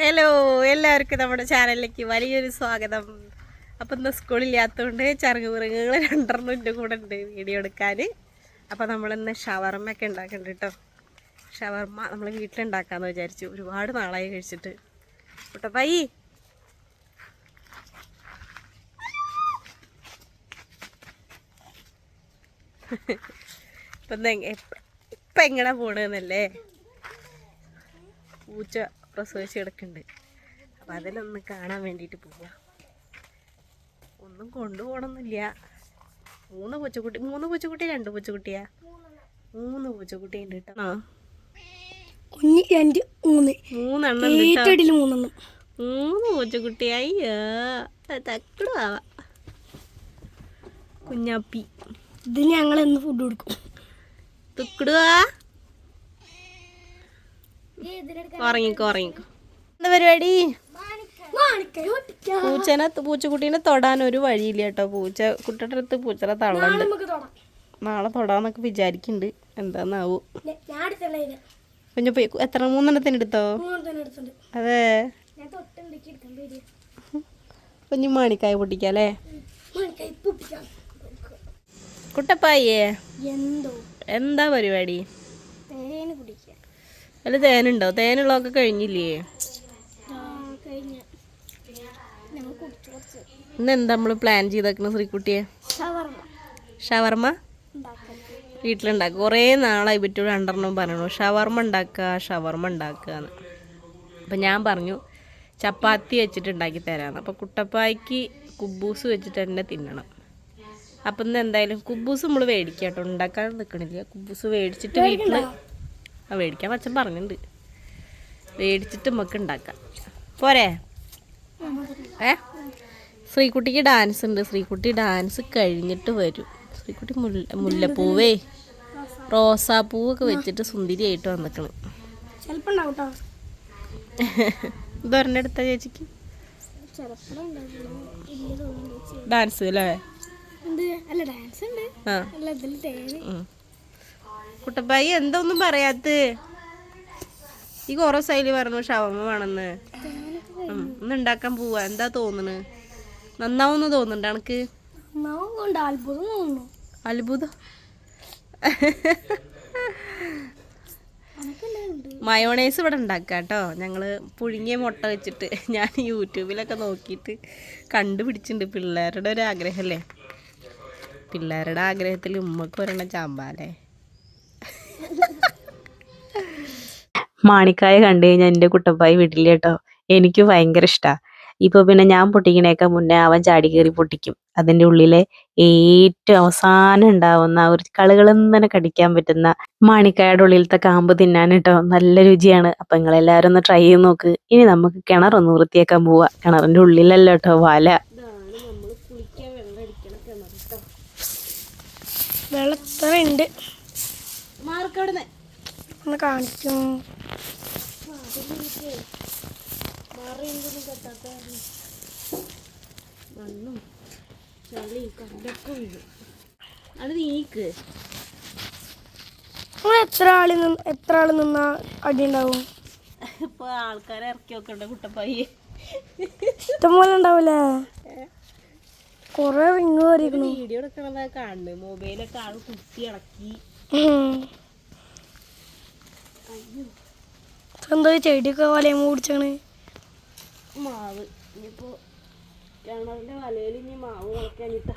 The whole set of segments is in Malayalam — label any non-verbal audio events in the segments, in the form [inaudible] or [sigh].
ഹലോ എല്ലാവർക്കും നമ്മുടെ ചാനലിലേക്ക് വലിയൊരു സ്വാഗതം. അപ്പം ഇന്ന് സ്കൂളില്ലാത്തതുകൊണ്ട് മൃഗങ്ങൾ രണ്ടെണ്ണം എന്റെ കൂടെ ഉണ്ട് വീഡിയോ എടുക്കാൻ അപ്പം നമ്മളിന്ന് ഷവർമ്മയൊക്കെ ഉണ്ടാക്കുന്നുണ്ട് കേട്ടോ ഷവർമ്മ നമ്മൾ വീട്ടിലുണ്ടാക്കാമെന്ന് വിചാരിച്ചു. ഒരുപാട് നാളായി കഴിച്ചിട്ട്. കുട്ടപ്പായി ഇപ്പം ഇപ്പം എങ്ങനെ പോണെന്നല്ലേ? പൂച്ച. പ്രസവിച്ച് കിടക്കുന്നുണ്ട് അപ്പം അതിലൊന്ന് കാണാൻ വേണ്ടിയിട്ട് പോവുക ഒന്നും കൊണ്ടുപോകണമെന്നില്ല മൂന്ന് പൂച്ചക്കുട്ടി മൂന്ന് പൂച്ചക്കുട്ടി രണ്ട് പൂച്ചക്കുട്ടിയാ? മൂന്ന് പൂച്ചക്കുട്ടി ഉണ്ട് കേട്ടോ കുഞ്ഞ് രണ്ട് മൂന്ന്. മൂന്നെണ്ണം മൂന്നെണ്ണം. മൂന്ന് പൂച്ചക്കുട്ടി അയ്യോ. മൂന്ന് ആവാ. കുഞ്ഞാപ്പി. ഇത് ഞങ്ങൾ എന്ന് ഫുഡ് കൊടുക്കും. തുക്കിടുവാ. ഉറങ്ങിക്കോ ഉറങ്ങിക്കോ. എന്താ പരിപാടി? പൂച്ചനെ പൂച്ചക്കുട്ടീനെ തൊടാൻ ഒരു വഴിയില്ല കേട്ടോ. പൂച്ച കുട്ടിയുടെ അടുത്ത് പൂച്ചനെ തള്ളുണ്ട്. നാളെ തൊടാന്നൊക്കെ വിചാരിക്കുന്നുണ്ട് എന്താന്നാവൂ. കുഞ്ഞു പോയി എത്ര മൂന്നെണ്ണത്തിന് എടുത്തോ? അതെ. കുഞ്ഞു മാണിക്കായ പൊട്ടിക്കാല്ലേ കുട്ടപ്പായേ എന്തോ. എന്താ പരിപാടി? അല്ല തേനുണ്ടോ? തേനുള്ളതൊക്കെ കഴിഞ്ഞില്ലേ? ഇന്ന് എന്താ നമ്മൾ പ്ലാൻ ചെയ്തേക്കണ ശ്രീക്കുട്ടിയെ ഷവർമ്മ വീട്ടിലുണ്ടാക്കുക കുറേ നാളായി പറ്റൂടെ രണ്ടെണ്ണം പറഞ്ഞു ഷവർമ്മ ഉണ്ടാക്കുക ഷവർമ്മ ഉണ്ടാക്കുക എന്ന്. അപ്പം ഞാൻ പറഞ്ഞു ചപ്പാത്തി വെച്ചിട്ട് ഉണ്ടാക്കി തരാമെന്ന് അപ്പോൾ കുട്ടപ്പായ്ക്ക് കുബൂസ് വെച്ചിട്ട് തന്നെ തിന്നണം. അപ്പം ഇന്ന് എന്തായാലും കുബൂസ് നമ്മൾ മേടിക്കാം കേട്ടോ ഉണ്ടാക്കാൻ നിൽക്കണില്ല കുബൂസ് മേടിച്ചിട്ട് വീട്ടിൽ മേടിക്കാൻ അച്ഛൻ പറഞ്ഞിട്ടുണ്ട്. മേടിച്ചിട്ട് നമുക്ക് ഉണ്ടാക്കാം. പോരെ? ഏ? ശ്രീകുട്ടിക്ക് ഡാൻസ് ഉണ്ട്. ശ്രീകുട്ടി ഡാൻസ് കഴിഞ്ഞിട്ട് വരും. ശ്രീകുട്ടി മുല്ല മുല്ലപ്പൂവേ റോസാപ്പൂവൊക്കെ വെച്ചിട്ട് സുന്ദരിയായിട്ട് വന്നിക്കണം. കേട്ടോ ഇതൊരെണ്ണെടുത്ത ചേച്ചിക്ക്? ഡാൻസ് അല്ലേ ആ അല്ല ഇതിൽ തേന് ഉം. കുട്ടപ്പായി എന്താ ഒന്നും പറയാത്ത? ഈ കുറേ സൈലി പറഞ്ഞു ഷവർമ വേണമെന്ന് ഒന്ന് ഉണ്ടാക്കാൻ പോവാ. എന്താ തോന്നണ്? നന്നാവുന്ന് തോന്നുന്നുണ്ട്. എനക്ക് അത്ഭുതം മയോണൈസ് ഇവിടെ ഉണ്ടാക്കാം കേട്ടോ ഞങ്ങൾ പുഴുങ്ങിയ മുട്ട വെച്ചിട്ട് ഞാൻ യൂട്യൂബിലൊക്കെ നോക്കിയിട്ട് കണ്ടുപിടിച്ചിട്ടുണ്ട് പിള്ളേരുടെ ഒരു ആഗ്രഹമല്ലേ പിള്ളേരുടെ ആഗ്രഹത്തിൽ ഉമ്മക്ക് വരണ ചാമ്പാലേ. മാണിക്കായ കണ്ടു കഴിഞ്ഞാൽ എന്റെ കുട്ടപ്പായി വിടില്ല കേട്ടോ. എനിക്ക് ഭയങ്കര ഇഷ്ടമാണ് ഇപ്പോൾ പിന്നെ ഞാൻ പൊട്ടിക്കണേക്ക മുന്നേ അവൻ ചാടി കയറി പൊട്ടിക്കും. അതിന്റെ ഉള്ളിലെ ഏറ്റവും അവസാനം ഉണ്ടാവുന്ന ഒരു തന്നെ കടിക്കാൻ പറ്റുന്ന മാണിക്കായുടെ ഉള്ളിലത്തെ കാമ്പ് തിന്നാൻ കേട്ടോ നല്ല രുചിയാണ്. അപ്പം നിങ്ങളെല്ലാവരും ഒന്ന് ട്രൈ ചെയ്ത് നോക്ക്. ഇനി നമുക്ക് കിണർ ഒന്ന് വൃത്തിയാക്കാൻ പോവാ. കിണറിന്റെ ഉള്ളിലല്ല കേട്ടോ വല. വെള്ളത്തറ ഉണ്ട് മാർക്കവിടുന്ന് ഒന്ന് കാണിക്കും മണ്ണും ചളി കണ്ടൊക്കെ വീഴും അത് നീക്ക് എത്ര ആൾ എത്ര ആൾ നിന്നാ അടി ഉണ്ടാവും ഇപ്പൊ ആൾക്കാരെ ഇറക്കി വെക്കണ്ട കുട്ടപ്പായി ഇഷ്ടംപോലെ ഉണ്ടാവൂലേ? കൊറേ റിങ് കയറിയിരിക്കണു വീഡിയോ എടുക്കണതാ കാണുന്നത് മൊബൈലൊക്കെ ആൾ കുത്തി ഇളക്കി. എന്തോ ചെടിയൊക്കെ വലയം മൂടിച്ചാണ് മാവ്. ഇനിയിപ്പോ കിണറിന്റെ വലയിൽ ഇനി മാവ് മുളക്കാനിട്ടാ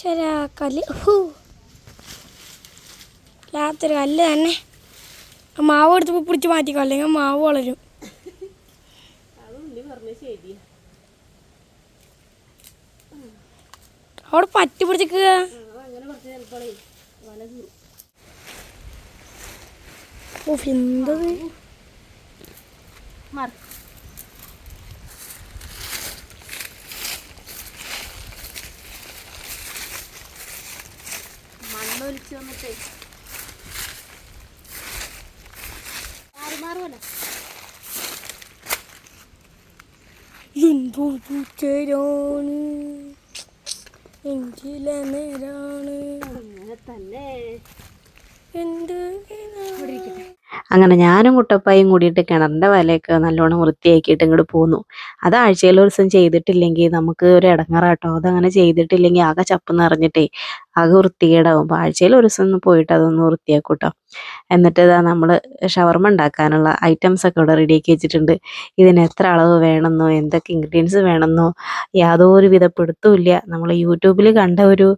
ശരാ കല്ല് ഹൂ. ലാത്തൊരു കല്ല് തന്നെ. മാവ് എടുത്തപ്പോൾ പിടിച്ച് മാറ്റിക്കോ അല്ലെങ്കിൽ മാവ് വളരും. അവിടെ പറ്റി പിടിച്ചിക്കുക അങ്ങനെ കുറച്ച് ചിലപ്പോഴേ വല കീറും. ഓ എന്തത് മണ്ണൊലിച്ച് വന്നിട്ടേ. മാറുമല്ലോ എന്തോ പൂച്ചേരാണ് എങ്കിലെ നേരാണ് അങ്ങനെ തന്നെ. എന്ത് അങ്ങനെ ഞാനും കുട്ടപ്പായും കൂടിയിട്ട് കിണറിന്റെ വലയൊക്കെ നല്ലോണം വൃത്തിയാക്കിയിട്ട് ഇങ്ങോട്ട് പോന്നു. അത് ആഴ്ചയിൽ ഒരു ദിവസം ചെയ്തിട്ടില്ലെങ്കിൽ നമുക്ക് ഒരു ഇടങ്ങറാട്ടോ അതങ്ങനെ ചെയ്തിട്ടില്ലെങ്കിൽ ആകെ ചപ്പ് നിറഞ്ഞിട്ടേ ആകെ വൃത്തികേടാവും. അപ്പോൾ ആഴ്ചയിൽ ഒരു ദിവസം പോയിട്ട് അതൊന്ന് വൃത്തിയാക്കും കേട്ടോ എന്നിട്ട് ഇതാ നമ്മൾ ഷവർമ ഉണ്ടാക്കാനുള്ള ഐറ്റംസ് ഒക്കെ ഇവിടെ റെഡിയാക്കി വെച്ചിട്ടുണ്ട്. ഇതിന് എത്ര അളവ് വേണമെന്നോ എന്തൊക്കെ ഇൻഗ്രീഡിയൻസ് വേണമെന്നോ യാതൊരു വിധ പിടുത്തമില്ല നമ്മൾ യൂട്യൂബിൽ കണ്ട ഒരു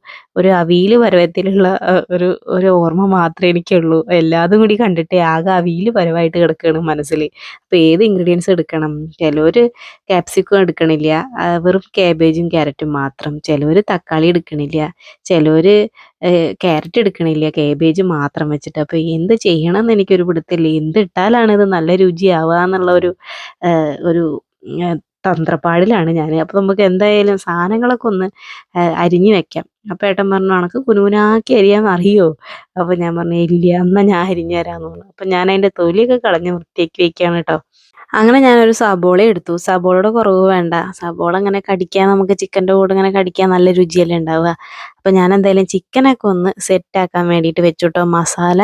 ഒരു അവിയിൽ പരുവത്തിലുള്ള ഒരു ഒരു ഓർമ്മ മാത്രമേ എനിക്കുള്ളൂ. എല്ലാതും കൂടി കണ്ടിട്ട് ആകെ അവിയിൽ പരുവായിട്ട് കിടക്കുകയാണ് മനസ്സിൽ അപ്പോൾ ഏത് ഇൻഗ്രീഡിയൻസ് എടുക്കണം? ചിലവർ ക്യാപ്സിക്കം എടുക്കണില്ല. വെറും കാബേജും ക്യാരറ്റും മാത്രം. ചിലവർ തക്കാളി എടുക്കണില്ല. ചിലവർ ക്യാരറ്റ് എടുക്കണില്ല കേബേജ് മാത്രം വെച്ചിട്ട്. അപ്പോൾ എന്ത് ചെയ്യണം എന്ന് എനിക്കൊരു പിടുത്തില്ല. എന്ത് ഇട്ടാലാണ് ഇത് നല്ല രുചിയാവുക എന്നുള്ള ഒരു ഒരു തന്ത്രപ്പാടിലാണ് ഞാൻ അപ്പോൾ നമുക്ക് എന്തായാലും സാധനങ്ങളൊക്കെ ഒന്ന് അരിഞ്ഞു വെക്കാം. അപ്പോൾ ഏട്ടൻ പറഞ്ഞു കണക്ക് കുനുകുനാക്കി അരിയാൻ അറിയോ? അപ്പോൾ ഞാൻ പറഞ്ഞു ഇല്ല എന്നാൽ ഞാൻ അരിഞ്ഞു തരാമെന്ന് പറഞ്ഞു. അപ്പോൾ ഞാൻ അതിന്റെ തൊലിയൊക്കെ കളഞ്ഞ് വൃത്തിയാക്കി വെക്കുകയാണ് കേട്ടോ അങ്ങനെ ഞാനൊരു സബോള എടുത്തു. സബോളയുടെ കുറവ് വേണ്ട. സബോള അങ്ങനെ കടിക്കാൻ നമുക്ക് ചിക്കന്റെ കൂടെ ഇങ്ങനെ കടിക്കാൻ നല്ല രുചിയല്ലേ ഉണ്ടാവുക. അപ്പം ഞാൻ എന്തായാലും ചിക്കനൊക്കെ ഒന്ന് സെറ്റാക്കാൻ വേണ്ടിയിട്ട് വെച്ചു കേട്ടോ മസാല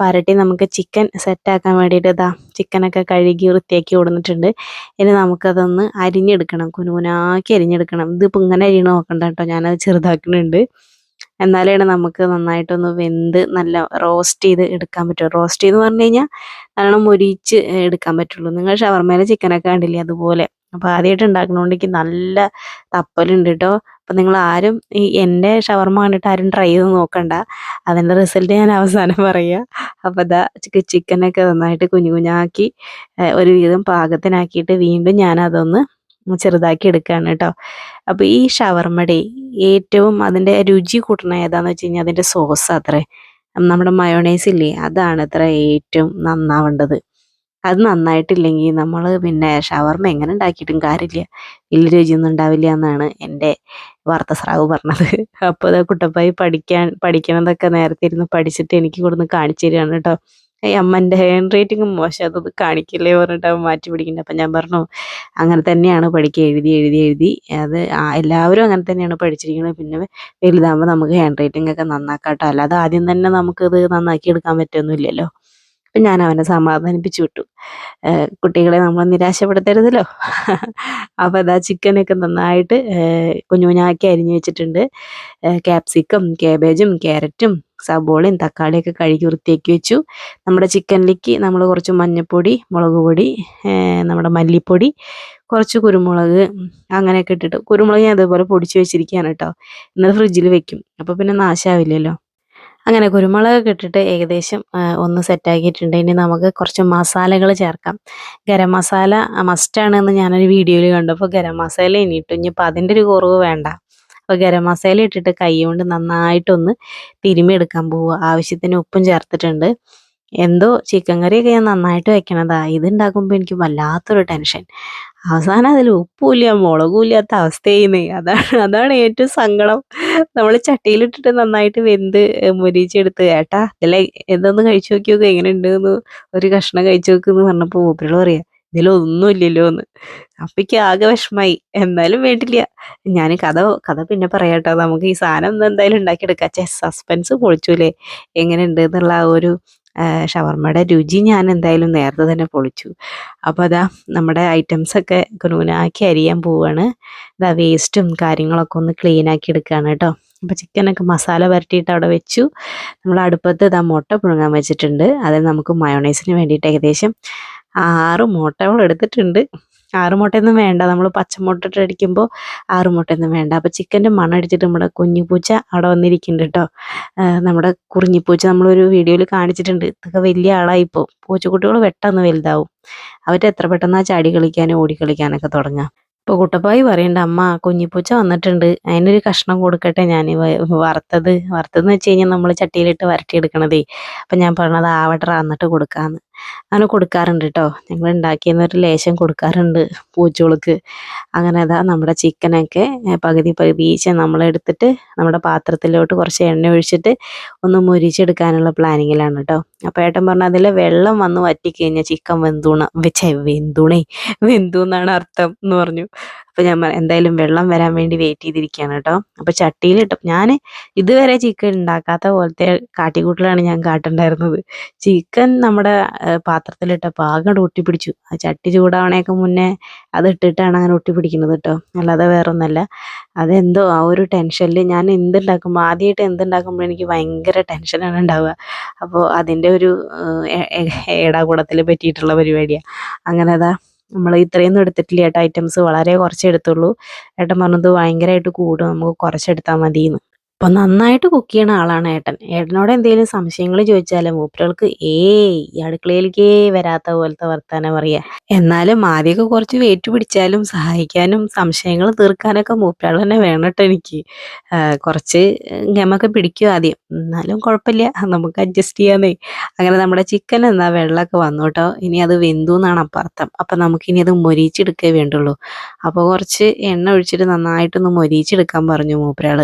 പരട്ടി നമുക്ക് ചിക്കൻ സെറ്റാക്കാൻ വേണ്ടിയിട്ട് ഇതാ ചിക്കനൊക്കെ കഴുകി വൃത്തിയാക്കി കൊടുത്തിട്ടുണ്ട്. ഇനി നമുക്കതൊന്ന് അരിഞ്ഞെടുക്കണം. കുനുകുനാക്കി അരിഞ്ഞെടുക്കണം. ഇതിപ്പോൾ ഇങ്ങനെ അരിഞ്ഞ് നോക്കണ്ട കേട്ടോ. ഞാനത് ചെറുതാക്കുന്നുണ്ട്. എന്നാലാണ് നമുക്ക് നന്നായിട്ടൊന്ന് വെന്ത് നല്ല റോസ്റ്റ് ചെയ്ത് എടുക്കാൻ പറ്റുള്ളൂ. റോസ്റ്റ് ചെയ്ത് പറഞ്ഞു കഴിഞ്ഞാൽ നല്ലോണം മൊരിച്ച് എടുക്കാൻ പറ്റുള്ളൂ. നിങ്ങൾ ഷവർമേലെ ചിക്കനൊക്കെ കണ്ടില്ലേ അതുപോലെ. അപ്പോൾ ആദ്യമായിട്ട് ഉണ്ടാക്കണോണ്ട് എനിക്ക് നല്ല തപ്പലുണ്ട് കേട്ടോ അപ്പം നിങ്ങൾ ആരും ഈ എന്റെ ഷവർമ കണ്ടിട്ട് ആരും ട്രൈ ചെയ്ത് നോക്കണ്ട. അതിന്റെ റിസൾട്ട് ഞാൻ അവസാനം പറയുക അപ്പോൾ ഇതാ ചിക്കനൊക്കെ നന്നായിട്ട് കുഞ്ഞു കുഞ്ഞാക്കി ഒരു ഒരുവിധം പാകത്തിനാക്കിയിട്ട് വീണ്ടും ഞാൻ അതൊന്ന് ചെറുതാക്കി എടുക്കുകയാണ് കേട്ടോ അപ്പോൾ ഈ ഷവർമ്മയുടെ ഏറ്റവും അതിന്റെ രുചി കൂട്ടണ ഏതാന്ന് വെച്ച് കഴിഞ്ഞാൽ അതിന്റെ സോസ് അത്രേ. നമ്മുടെ മയോണൈസ് ഇല്ലേ അതാണ് അത്ര ഏറ്റവും നന്നാവേണ്ടത്. അത് നന്നായിട്ടില്ലെങ്കിൽ നമ്മൾ പിന്നെ ഷവർമ്മ എങ്ങനെ ഉണ്ടാക്കിയിട്ടും കാര്യമില്ല വലിയ രുചിയൊന്നും ഉണ്ടാവില്ല എന്നാണ് എന്റെ വാർത്തസ്രാവ് പറഞ്ഞത്. അപ്പോൾ അത് കുട്ടപ്പായി പഠിക്കാൻ പഠിക്കണതൊക്കെ നേരത്തെ ഇരുന്ന് പഠിച്ചിട്ട് എനിക്ക് കൊടുന്ന് കാണിച്ചു തരികയാണ് കേട്ടോ ഈ അമ്മന്റെ ഹാൻഡ് റൈറ്റിങ്ങും മോശം. അതൊന്ന് കാണിക്കില്ലേ പറഞ്ഞിട്ട് അവൻ മാറ്റി പിടിക്കുന്നുണ്ട് അപ്പം ഞാൻ പറഞ്ഞു അങ്ങനെ തന്നെയാണ് പഠിക്കുക. എഴുതി എഴുതി എഴുതി. അത് എല്ലാവരും അങ്ങനെ തന്നെയാണ് പഠിച്ചിരിക്കുന്നത് പിന്നെ വലുതാകുമ്പോൾ നമുക്ക് ഹാൻഡ് റൈറ്റിംഗ് ഒക്കെ നന്നാക്കാട്ടോ. അല്ലാതെ ആദ്യം തന്നെ നമുക്കത് നന്നാക്കി എടുക്കാൻ പറ്റുമൊന്നുമില്ലല്ലോ അപ്പം ഞാൻ അവനെ സമാധാനിപ്പിച്ചു വിട്ടു. കുട്ടികളെ നമ്മൾ നിരാശപ്പെടുത്തരുതല്ലോ. അപ്പോൾ അതാ ചിക്കനൊക്കെ നന്നായിട്ട് കുഞ്ഞുകുഞ്ഞാക്കി കുഞ്ഞു കുഞ്ഞാക്കി അരിഞ്ഞു വെച്ചിട്ടുണ്ട്. ക്യാപ്സിക്കം കേബേജും ക്യാരറ്റും സബോളയും തക്കാളിയൊക്കെ കഴുകി വൃത്തിയാക്കി വെച്ചു. നമ്മുടെ ചിക്കനിലേക്ക് നമ്മൾ കുറച്ച് മഞ്ഞൾപ്പൊടി മുളക് പൊടി നമ്മുടെ മല്ലിപ്പൊടി കുറച്ച് കുരുമുളക് അങ്ങനെയൊക്കെ ഇട്ടിട്ട്. കുരുമുളക് ഞാൻ അതേപോലെ പൊടിച്ച് വെച്ചിരിക്കുകയാണ് കേട്ടോ. എന്നാൽ ഫ്രിഡ്ജിൽ വെക്കും. അപ്പോൾ പിന്നെ നാശമാവില്ലല്ലോ അങ്ങനെ കുരുമുളക് ഇട്ടിട്ട് ഏകദേശം ഒന്ന് സെറ്റാക്കിയിട്ടുണ്ട് ഇനി നമുക്ക് കുറച്ച് മസാലകൾ ചേർക്കാം. ഗരം മസാല മസ്റ്റാണെന്ന് ഞാനൊരു വീഡിയോയിൽ കണ്ടു. അപ്പോൾ ഗരം മസാല ഇനി ഇനിയിപ്പോൾ അതിന്റെ ഒരു കുറവ് വേണ്ട. അപ്പോൾ ഗരം മസാല ഇട്ടിട്ട് കൈ കൊണ്ട് നന്നായിട്ടൊന്ന് തിരുമ്മി എടുക്കാൻ പോവുക. ആവശ്യത്തിന് ഉപ്പും ചേർത്തിട്ടുണ്ട്. എന്തോ ചിക്കൻ കറിയൊക്കെ ഞാൻ നന്നായിട്ട് വെക്കണതാ. ഇത് ഉണ്ടാക്കുമ്പോൾ എനിക്ക് വല്ലാത്തൊരു ടെൻഷൻ അവസാനം അതിൽ ഉപ്പുമില്ല മുളകും ഇല്ലാത്ത അവസ്ഥയായിരുന്നേ അതാണ് അതാണ് ഏറ്റവും സങ്കടം. നമ്മൾ ചട്ടിയിലിട്ടിട്ട് നന്നായിട്ട് വെന്ത് മുരിച്ചെടുത്ത് ഏട്ടാ ഇതിലെ എന്തൊന്ന് കഴിച്ചു നോക്കി നോക്കുക എങ്ങനെയുണ്ട് എന്ന് ഒരു കഷ്ണം കഴിച്ചു നോക്ക് എന്ന് പറഞ്ഞപ്പോൾ മൂപ്പരോട് പറയാ ഇതിലൊന്നും ഇല്ലല്ലോ എന്ന് അപ്പയ്ക്ക് ആകെ വിഷമായി. എന്നാലും വേണ്ടില്ല. ഞാൻ കഥ കഥ പിന്നെ പറയാട്ടോ. നമുക്ക് ഈ സാധനം എന്തായാലും ഉണ്ടാക്കിയെടുക്കാം. ചെ സസ്പെൻസ് പൊളിച്ചൂലേ? എങ്ങനെയുണ്ട് എന്നുള്ള ആ ഒരു ഷവർമ്മയുടെ രുചി ഞാൻ എന്തായാലും നേരത്തെ തന്നെ പൊളിച്ചു. അപ്പോൾ അതാ നമ്മുടെ ഐറ്റംസൊക്കെ ഒക്കെ കുനുകുനാക്കി അരിയാൻ പോവുകയാണ് ഇതാ വേസ്റ്റും കാര്യങ്ങളൊക്കെ ഒന്ന് ക്ലീൻ ആക്കി എടുക്കുകയാണ് കേട്ടോ. അപ്പോൾ ചിക്കനൊക്കെ മസാല പുരട്ടിയിട്ട് അവിടെ വെച്ചു. നമ്മൾ അടുപ്പത്ത് ഇതാ മുട്ട പുഴുങ്ങാൻ വെച്ചിട്ടുണ്ട്. അതിൽ നമുക്ക് മയോണൈസിന് വേണ്ടിയിട്ട് ഏകദേശം ആറ് മുട്ടകൾ എടുത്തിട്ടുണ്ട്. ആറ് മുട്ടയൊന്നും വേണ്ട. നമ്മൾ പച്ചമുട്ട ഇട്ട് അടിക്കുമ്പോൾ ആറുമുട്ടയൊന്നും വേണ്ട. അപ്പോൾ ചിക്കന്റെ മണം അടിച്ചിട്ട് നമ്മുടെ കുഞ്ഞിപ്പൂച്ച അവിടെ വന്നിരിക്കുന്നുണ്ട് കേട്ടോ. നമ്മുടെ കുറിഞ്ഞിപ്പൂച്ച നമ്മളൊരു വീഡിയോയിൽ കാണിച്ചിട്ടുണ്ട്. ഇതൊക്കെ വലിയ ആളായിപ്പോൾ പൂച്ചക്കുട്ടികൾ പെട്ടെന്ന് വലുതാവും. അവർ എത്ര പെട്ടെന്നാ ചാടി കളിക്കാനും ഓടി കളിക്കാനൊക്കെ തുടങ്ങാം. ഇപ്പോൾ കുട്ടപ്പായി പറയണ്ട അമ്മ കുഞ്ഞിപ്പൂച്ച വന്നിട്ടുണ്ട്. അതിനൊരു കഷ്ണം കൊടുക്കട്ടെ ഞാൻ വറുത്തത്. വറുത്തതെന്ന് വെച്ച് കഴിഞ്ഞാൽ നമ്മൾ ചട്ടിയിലിട്ട് വരട്ടിയെടുക്കണതേ. അപ്പം ഞാൻ പറഞ്ഞത് ആവട്ടെ എന്നിട്ട് കൊടുക്കാമെന്ന് അങ്ങനെ കൊടുക്കാറുണ്ട് കേട്ടോ ഞങ്ങൾ ഉണ്ടാക്കിയെന്ന് ഒരു ലേശം കൊടുക്കാറുണ്ട് പൂച്ചകൾക്ക് അങ്ങനെ അതാ നമ്മുടെ ചിക്കനൊക്കെ പകുതി പകുതിച്ച് നമ്മളെടുത്തിട്ട് നമ്മുടെ പാത്രത്തിലോട്ട് കുറച്ച് എണ്ണ ഒഴിച്ചിട്ട് ഒന്ന് മുരിച്ചെടുക്കാനുള്ള പ്ലാനിങ്ങിലാണ് കേട്ടോ അപ്പോൾ ഏട്ടൻ പറഞ്ഞ അതിൽ വെള്ളം വന്ന് വറ്റിക്കഴിഞ്ഞാൽ ചിക്കൻ വെന്തൂണ വെച്ചേ വെന്തൂണേ വെന്തു എന്നാണ് അർത്ഥം എന്ന് പറഞ്ഞു. അപ്പോൾ ഞാൻ എന്തായാലും വെള്ളം വരാൻ വേണ്ടി വെയിറ്റ് ചെയ്തിരിക്കുകയാണ് കേട്ടോ അപ്പോൾ ഇട്ടു ഞാൻ ഇതുവരെ ചിക്കൻ ഉണ്ടാക്കാത്ത പോലത്തെ കാട്ടിക്കൂട്ടിലാണ് ഞാൻ കാട്ടുണ്ടായിരുന്നത്. ചിക്കൻ നമ്മുടെ ആ, പാത്രത്തിലിട്ടപ്പോൾ ആകെ അങ്ങട് ഒട്ടിപ്പിടിച്ചു. ആ ചട്ടി ചൂടാവണേക്ക് മുന്നേ അത് ഇട്ടിട്ടാണ് അങ്ങനെ ഒട്ടിപ്പിടിക്കുന്നത് കേട്ടോ അല്ലാതെ വേറൊന്നല്ല. അതെന്തോ ആ ഒരു ടെൻഷനിൽ ഞാൻ എന്തുണ്ടാക്കുമ്പോൾ ആദ്യമായിട്ട് എന്തുണ്ടാക്കുമ്പോൾ എനിക്ക് ഭയങ്കര ടെൻഷനാണ് ഉണ്ടാവുക അപ്പോൾ അതിന്റെ ഒരു ഏടാകൂടത്തിൽ പറ്റിയിട്ടുള്ള പരിപാടിയാണ് അങ്ങനെ അതാ നമ്മൾ ഇത്രയൊന്നും എടുത്തിട്ടില്ല. ഏട്ടാ ഐറ്റംസ് വളരെ കുറച്ചേ എടുത്തുള്ളൂ. ഏട്ടൻ പറഞ്ഞത് ഭയങ്കരമായിട്ട് കൂടും. നമുക്ക് കുറച്ചെടുത്താൽ മതിയെന്ന് അപ്പം നന്നായിട്ട് കുക്ക് ചെയ്യണ ആളാണ് ഏട്ടൻ. ഏട്ടനോട് എന്തെങ്കിലും സംശയങ്ങൾ ചോദിച്ചാലും മൂപ്പരൾക്ക് ഏ ഈ അടുക്കളയിലേക്കേ വരാത്ത പോലത്തെ വർത്താനം അറിയാം എന്നാലും ആദ്യമൊക്കെ കുറച്ച് വെയിറ്റ് പിടിച്ചാലും സഹായിക്കാനും സംശയങ്ങൾ തീർക്കാനൊക്കെ മൂപ്പരാൾ തന്നെ വേണട്ടെ എനിക്ക്. കുറച്ച് ഗമൊക്കെ പിടിക്കും ആദ്യം. എന്നാലും കുഴപ്പമില്ല നമുക്ക് അഡ്ജസ്റ്റ് ചെയ്യാന്നേ. അങ്ങനെ നമ്മുടെ ചിക്കൻ എന്നാ വെള്ളമൊക്കെ വന്നു കേട്ടോ. ഇനി അത് വെന്തു എന്നാണ് അപ്പർത്ഥം അപ്പൊ അപ്പം നമുക്കിനി അത് മൊരിച്ചെടുക്കേ വേണ്ടുള്ളൂ. അപ്പോൾ കുറച്ച് എണ്ണ ഒഴിച്ചിട്ട് നന്നായിട്ടൊന്ന് മൊരിച്ചെടുക്കാൻ പറഞ്ഞു മൂപ്പരാൾ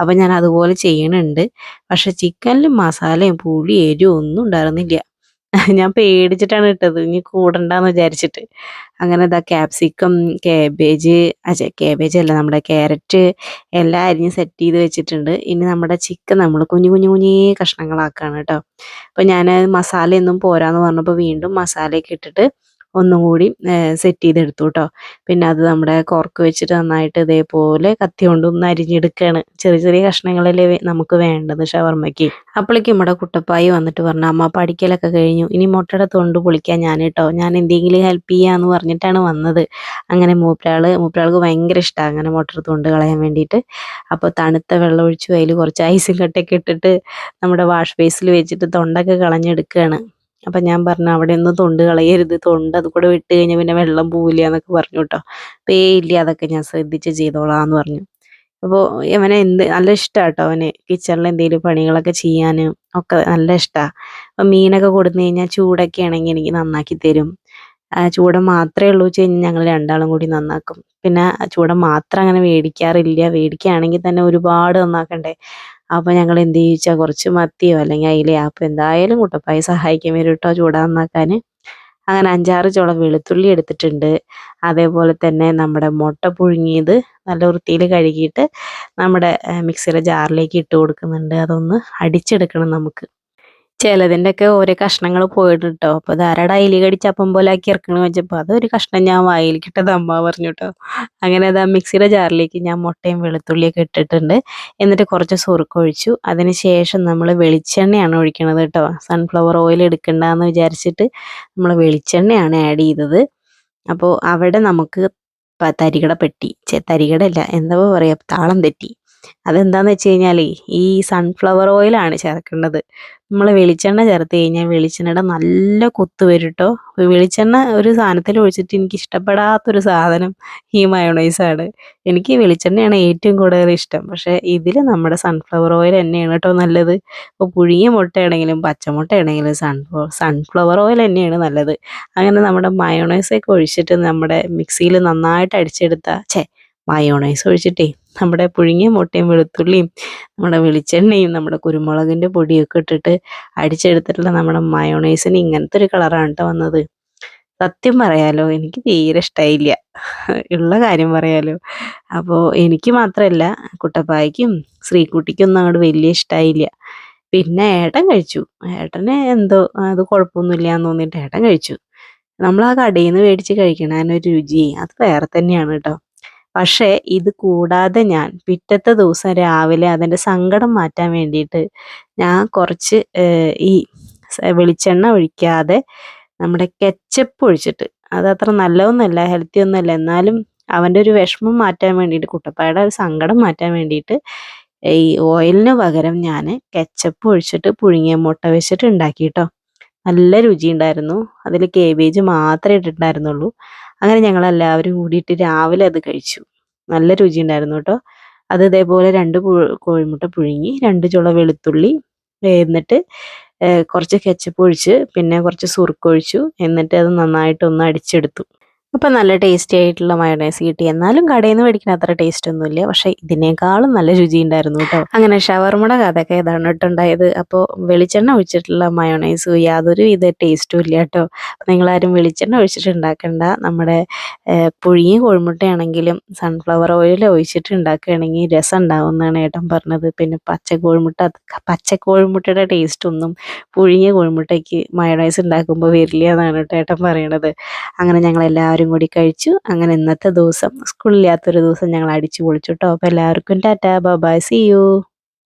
അപ്പം ഞാൻ അതുപോലെ ചെയ്യണുണ്ട്. പക്ഷെ ചിക്കനിൽ മസാലയും പുളി എരിവും ഒന്നും ഉണ്ടായിരുന്നില്ല. [laughs] ഞാൻ പേടിച്ചിട്ടാണ് ഇട്ടത്. ഇനി കൂടണ്ടെന്ന് വിചാരിച്ചിട്ട്. അങ്ങനെ ഇതാ ക്യാപ്സിക്കം കാബേജ് അച്ഛ കാബേജ് അല്ല നമ്മുടെ ക്യാരറ്റ് എല്ലാം അരിഞ്ഞ് സെറ്റ് ചെയ്ത് വെച്ചിട്ടുണ്ട്. ഇനി നമ്മുടെ ചിക്കൻ നമ്മൾ കുഞ്ഞു കുഞ്ഞു കുഞ്ഞേ കഷ്ണങ്ങളാക്കാണ് കേട്ടോ. അപ്പോൾ ഞാൻ മസാലയൊന്നും പോരാന്ന് പറഞ്ഞപ്പോൾ വീണ്ടും മസാലയൊക്കെ ഇട്ടിട്ട് ഒന്നും കൂടി സെറ്റ് ചെയ്തെടുത്തു കേട്ടോ പിന്നെ അത് നമ്മുടെ കോർക്ക് വെച്ചിട്ട് നന്നായിട്ട് ഇതേപോലെ കത്തി കൊണ്ട് ഒന്ന് അരിഞ്ഞെടുക്കുകയാണ് ചെറിയ ചെറിയ കഷ്ണങ്ങളല്ലേ നമുക്ക് വേണ്ടത് ഷവർമ്മയ്ക്ക്. അപ്പോഴേക്കും നമ്മുടെ കുട്ടപ്പായി വന്നിട്ട് പറഞ്ഞു അമ്മ പഠിക്കലൊക്കെ കഴിഞ്ഞു. ഇനി മുട്ടയുടെ തൊണ്ട് പൊളിക്കാൻ ഞാൻ കേട്ടോ ഞാൻ എന്തെങ്കിലും ഹെൽപ്പ് ചെയ്യാന്ന് പറഞ്ഞിട്ടാണ് വന്നത്. അങ്ങനെ മൂപ്പരാൾ മൂപ്പരാൾക്ക് ഭയങ്കര ഇഷ്ടമാണ് അങ്ങനെ മുട്ടയുടെ തൊണ്ട് കളയാൻ വേണ്ടിയിട്ട്. അപ്പോൾ തണുത്ത വെള്ളം ഒഴിച്ചു അതിൽ കുറച്ച് ഐസും കട്ടയൊക്കെ ഇട്ടിട്ട് നമ്മുടെ വാഷ് ബേസിൽ വെച്ചിട്ട് തൊണ്ടൊക്കെ കളഞ്ഞെടുക്കുകയാണ് അപ്പം ഞാൻ പറഞ്ഞു അവിടെ ഒന്നും തൊണ്ട് കളയരുത്. തൊണ്ട് അത് കൂടെ വിട്ട് കഴിഞ്ഞാൽ പിന്നെ വെള്ളം പോവില്ല എന്നൊക്കെ പറഞ്ഞു കേട്ടോ അപ്പോൾ ഇല്ല അതൊക്കെ ഞാൻ ശ്രദ്ധിച്ച് ചെയ്തോളാം എന്ന് പറഞ്ഞു. അപ്പോൾ അവനെ എന്ത് നല്ല ഇഷ്ടമാണ് കേട്ടോ അവന് കിച്ചണിൽ എന്തെങ്കിലും പണികളൊക്കെ ചെയ്യാനും. ഒക്കെ നല്ല ഇഷ്ടമാണ് അപ്പം മീനൊക്കെ കൊടുത്തു കഴിഞ്ഞാൽ ചൂടൊക്കെ ആണെങ്കിൽ എനിക്ക് നന്നാക്കി തരും. ചൂട മാത്രമേ ഉള്ളൂ വെച്ച് കഴിഞ്ഞാൽ ഞങ്ങൾ രണ്ടാളും കൂടി നന്നാക്കും. പിന്നെ ചൂട മാത്രം അങ്ങനെ മേടിക്കാറില്ല. മേടിക്കുകയാണെങ്കിൽ തന്നെ ഒരുപാട് നന്നാക്കണ്ടേ? അപ്പോൾ ഞങ്ങൾ എന്ത് ചോദിച്ചാൽ കുറച്ച് മത്തിയോ അല്ലെങ്കിൽ അയിലയോ അപ്പോൾ എന്തായാലും കുട്ടപ്പായി സഹായിക്കാൻ വരും കേട്ടോ ചൂടാന്നാക്കാൻ അങ്ങനെ അഞ്ചാറ് ചോളം വെളുത്തുള്ളി എടുത്തിട്ടുണ്ട്. അതേപോലെ തന്നെ നമ്മുടെ മുട്ട പുഴുങ്ങിയത് നല്ല വൃത്തിയിൽ കഴുകിയിട്ട് നമ്മുടെ മിക്സിയുടെ ജാറിലേക്ക് ഇട്ട് കൊടുക്കുന്നുണ്ട്. അതൊന്ന് അടിച്ചെടുക്കണം നമുക്ക്. ചിലതിന്റെ ഒക്കെ ഓരോ കഷ്ണങ്ങൾ പോയിട്ട് കേട്ടോ അപ്പോൾ ധാരാളം അയിൽ കടിച്ചപ്പം പോലെ ആക്കി ഇറക്കണമെന്ന് വെച്ചപ്പോൾ അതൊരു കഷ്ണം ഞാൻ വായിലിക്കിട്ടത് അമ്മ പറഞ്ഞു കേട്ടോ അങ്ങനെ അത് ആ മിക്സിയുടെ ജാറിലേക്ക് ഞാൻ മുട്ടയും വെളുത്തുള്ളിയൊക്കെ ഇട്ടിട്ടുണ്ട്. എന്നിട്ട് കുറച്ച് സുറുക്ക് ഒഴിച്ചു. അതിന് ശേഷം നമ്മൾ വെളിച്ചെണ്ണയാണ് ഒഴിക്കണത് കേട്ടോ സൺഫ്ലവർ ഓയിൽ എടുക്കണ്ടെന്ന് വിചാരിച്ചിട്ട് നമ്മൾ വെളിച്ചെണ്ണയാണ് ആഡ് ചെയ്തത്. അപ്പോൾ അവിടെ നമുക്ക് തരികട പെട്ടി. തരികടല്ല എന്താ പറയുക താളം തെറ്റി. അതെന്താന്ന് വെച്ച് കഴിഞ്ഞാൽ ഈ സൺഫ്ലവർ ഓയിലാണ് ചേർക്കേണ്ടത്. നമ്മൾ വെളിച്ചെണ്ണ ചേർത്ത് കഴിഞ്ഞാൽ വെളിച്ചെണ്ണയുടെ നല്ല കൊത്ത് വരും കേട്ടോ വെളിച്ചെണ്ണ ഒരു സാധനത്തിൽ ഒഴിച്ചിട്ട് എനിക്ക് ഇഷ്ടപ്പെടാത്തൊരു സാധനം ഈ മയോണൈസാണ് എനിക്ക് വെളിച്ചെണ്ണയാണ് ഏറ്റവും കൂടുതൽ ഇഷ്ടം. പക്ഷേ ഇതിൽ നമ്മുടെ സൺഫ്ലവർ ഓയിൽ തന്നെയാണ് കേട്ടോ നല്ലത്. ഇപ്പോൾ പുഴുങ്ങിയ മുട്ടയാണെങ്കിലും പച്ചമുട്ടയാണെങ്കിലും സൺഫ്ലവർ സൺഫ്ലവർ ഓയിൽ തന്നെയാണ് നല്ലത്. അങ്ങനെ നമ്മുടെ മയോണൈസൊക്കെ ഒഴിച്ചിട്ട് നമ്മുടെ മിക്സിയിൽ നന്നായിട്ട് അടിച്ചെടുത്ത ഛേ മയോണൈസ് ഒഴിച്ചിട്ടേ നമ്മുടെ പുഴുങ്ങിയ മുട്ടയും വെളുത്തുള്ളിയും നമ്മുടെ വെളിച്ചെണ്ണയും നമ്മുടെ കുരുമുളകിന്റെ പൊടിയൊക്കെ ഇട്ടിട്ട് അടിച്ചെടുത്തിട്ടുള്ള നമ്മുടെ മയോണൈസിന് ഇങ്ങനത്തെ ഒരു കളറാണ് കേട്ടോ വന്നത്. സത്യം പറയാലോ എനിക്ക് തീരെ ഇഷ്ടമായില്ല ഉള്ള കാര്യം പറയാലോ. അപ്പോൾ എനിക്ക് മാത്രമല്ല കുട്ടപ്പായ്ക്കും ശ്രീക്കുട്ടിക്കൊന്നും അങ്ങോട്ട് വലിയ ഇഷ്ടമായില്ല പിന്നെ ഏട്ടൻ കഴിച്ചു. ഏട്ടന് എന്തോ അത് കുഴപ്പമൊന്നുമില്ല എന്ന് തോന്നിയിട്ട് ഏട്ടൻ കഴിച്ചു. നമ്മൾ ആ കടയിൽ നിന്ന് മേടിച്ച് കഴിക്കണ അതിനൊരു രുചി അത് വേറെ തന്നെയാണ് കേട്ടോ പക്ഷേ ഇത് കൂടാതെ ഞാൻ പിറ്റത്തെ ദിവസം രാവിലെ അതിന്റെ സങ്കടം മാറ്റാൻ വേണ്ടിയിട്ട് ഞാൻ കുറച്ച് ഈ വെളിച്ചെണ്ണ ഒഴിക്കാതെ നമ്മുടെ കെച്ചപ്പ് ഒഴിച്ചിട്ട് അത് അത്ര നല്ലതൊന്നുമല്ല ഹെൽത്തി ഒന്നുമല്ല എന്നാലും അവന്റെ ഒരു വിഷമം മാറ്റാൻ വേണ്ടിയിട്ട് കുട്ടപ്പായുടെ ഒരു സങ്കടം മാറ്റാൻ വേണ്ടിയിട്ട് ഈ ഓയിലിന് പകരം ഞാൻ കെച്ചപ്പ് ഒഴിച്ചിട്ട് പുഴുങ്ങിയ മുട്ട വെച്ചിട്ട് ഉണ്ടാക്കി കേട്ടോ നല്ല രുചി ഉണ്ടായിരുന്നു അതിൽ കേബേജ് മാത്രമേ ഇട്ടിട്ടുണ്ടായിരുന്നുള്ളൂ. അങ്ങനെ ഞങ്ങൾ എല്ലാവരും കൂടിയിട്ട് രാവിലെ അത് കഴിച്ചു. നല്ല രുചി ഉണ്ടായിരുന്നു കേട്ടോ. അത് ഇതേപോലെ രണ്ട് കോഴിമുട്ട പുഴുങ്ങി രണ്ട് ചുള വെളുത്തുള്ളി എന്നിട്ട് കുറച്ച് കെച്ചപ്പ് ഒഴിച്ച് പിന്നെ കുറച്ച് സുറുക്കൊഴിച്ചു എന്നിട്ട് അത് നന്നായിട്ടൊന്ന് അടിച്ചെടുത്തു. അപ്പം നല്ല ടേസ്റ്റി ആയിട്ടുള്ള മയോണൈസ് കിട്ടി. എന്നാലും കടയിൽ നിന്ന് മേടിക്കുന്ന അത്ര ടേസ്റ്റ് ഒന്നുമില്ല. പക്ഷേ ഇതിനേക്കാളും നല്ല രുചി ഉണ്ടായിരുന്നു കേട്ടോ. അങ്ങനെ ഷവർമ്മയുടെ കഥയൊക്കെ ഇതാണ് കേട്ടോ ഉണ്ടായത്. അപ്പോൾ വെളിച്ചെണ്ണ ഒഴിച്ചിട്ടുള്ള മയോണൈസ് യാതൊരു വിധ ടേസ്റ്റും ഇല്ല കേട്ടോ. നിങ്ങളാരും വെളിച്ചെണ്ണ ഒഴിച്ചിട്ട് ഉണ്ടാക്കണ്ട. നമ്മുടെ പുഴിയും കോഴിമുട്ടയാണെങ്കിലും സൺഫ്ലവർ ഓയിൽ ഒഴിച്ചിട്ട് ഉണ്ടാക്കുകയാണെങ്കിൽ രസം ഉണ്ടാവും എന്നാണ് ഏട്ടൻ പറഞ്ഞത്. പിന്നെ പച്ച കോഴിമുട്ട പച്ച കോഴിമുട്ടയുടെ ടേസ്റ്റ് ഒന്നും പുഴുങ്ങിയ കോഴിമുട്ടയ്ക്ക് മയോണൈസ് ഉണ്ടാക്കുമ്പോൾ വരില്ല എന്നാണ് കേട്ടോ ഏട്ടൻ പറയണത്. അങ്ങനെ ഞങ്ങൾ എല്ലാവരും കൂടി കഴിച്ചു. അങ്ങനെ ഇന്നത്തെ ദിവസം സ്കൂളില്ലാത്തൊരു ദിവസം ഞങ്ങൾ അടിച്ചു പൊളിച്ചു കേട്ടോ അപ്പോൾ എല്ലാവർക്കും ടാറ്റാ ബൈ സി യു